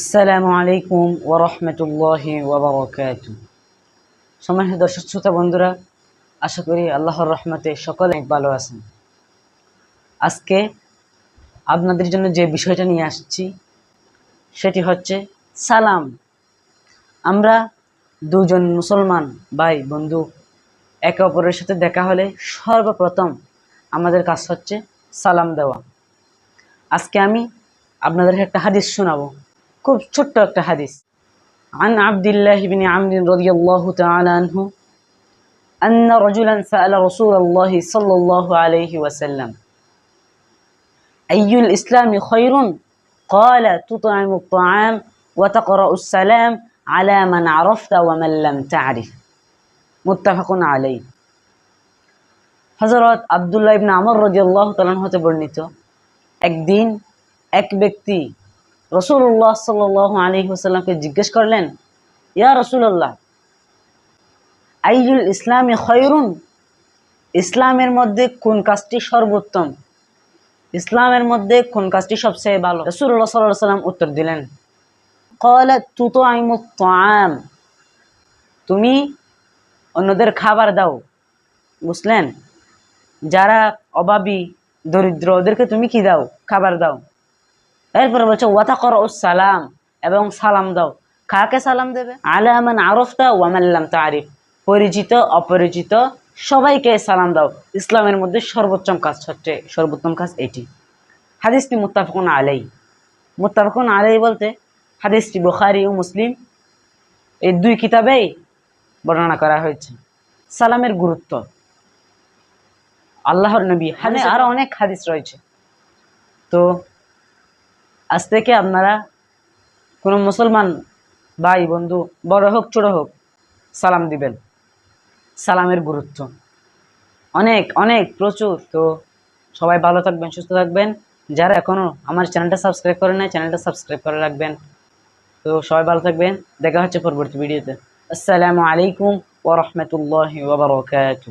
আসসালামু আলাইকুম ওরহমতুল্লাহি ওবরকাত সম্মানিত দর্শক শ্রোতা বন্ধুরা, আশা করি আল্লাহর রহমতে সকলে ভালো আছেন। আজকে আপনাদের জন্য যে বিষয়টা নিয়ে আসছি, সেটি হচ্ছে সালাম। আমরা দুজন মুসলমান ভাই, বন্ধু, একে অপরের সাথে দেখা হলে সর্বপ্রথম আমাদের কাজ হচ্ছে সালাম দেওয়া। আজকে আমি আপনাদের একটা হাদিস শোনাবো। খুব ছোট্ট একটা হাদিস عن عبد الله بن عمرو رضي الله تعالى عنه أن رجلا سأل رسول الله صلى الله عليه وسلم أي الإسلام خير قال تطعم الطعام وتقرأ السلام على من عرفت ومن لم تعرف متفق عليه হজরত আবদুল্লাহ ইবনে আমর রাদিয়াল্লাহু তাআলা হতে বর্ণিত একদিন এক ব্যক্তি রসুল্লাহ সাল আলী হুসাল্লামকে জিজ্ঞেস করলেন, ইয়া রসুল্লাহ আইজুল ইসলামী খয়রুন? ইসলামের মধ্যে কোন কাজটি সর্বোত্তম? ইসলামের মধ্যে কোন কাজটি সবচেয়ে ভালো? রসুল্লাহ সাল্লাহ সাল্লাম উত্তর দিলেন কলা তুতো আইমুত্তাম তুমি অন্যদের খাবার দাও। বুঝলেন? যারা অভাবী, দরিদ্র, ওদেরকে তুমি কি দাও? খাবার দাও। এরপরে বলছে ওয়াতা কর সালাম এবং সালাম দাও। কাকে সালাম দেবে? আলামান আরফতা ওয়ামাল্লাম তারিফ পরিচিত অপরিচিত সবাইকে সালাম দাও। ইসলামের মধ্যে সর্বোত্তম কাজ হচ্ছে সর্বোত্তম কাজ এটি। হাদিসটি মুত্তাফকুন আলাই মুত্তাফকুন আলাই বলতে হাদিসটি বুখারি ও মুসলিম এই দুই কিতাবেই বর্ণনা করা হয়েছে। সালামের গুরুত্ব। আল্লাহর নবী। হানে আরও অনেক হাদিস রয়েছে। তো আজ থেকে আপনারা কোনো মুসলমান ভাই, বন্ধু, বড় হোক, ছোট হোক, সালাম দিবেন। সালামের গুরুত্ব। অনেক অনেক, প্রচুর। তো সবাই ভালো থাকবেন, সুস্থ থাকবেন। যারা এখনও আমার চ্যানেলটা সাবস্ক্রাইব করে নাই, চ্যানেলটা সাবস্ক্রাইব করে রাখবেন। তো সবাই ভালো থাকবেন। দেখা হচ্ছে পরবর্তী ভিডিওতে। আসসালামু আলাইকুম ওরহমতুল্লাহ ওবরকাত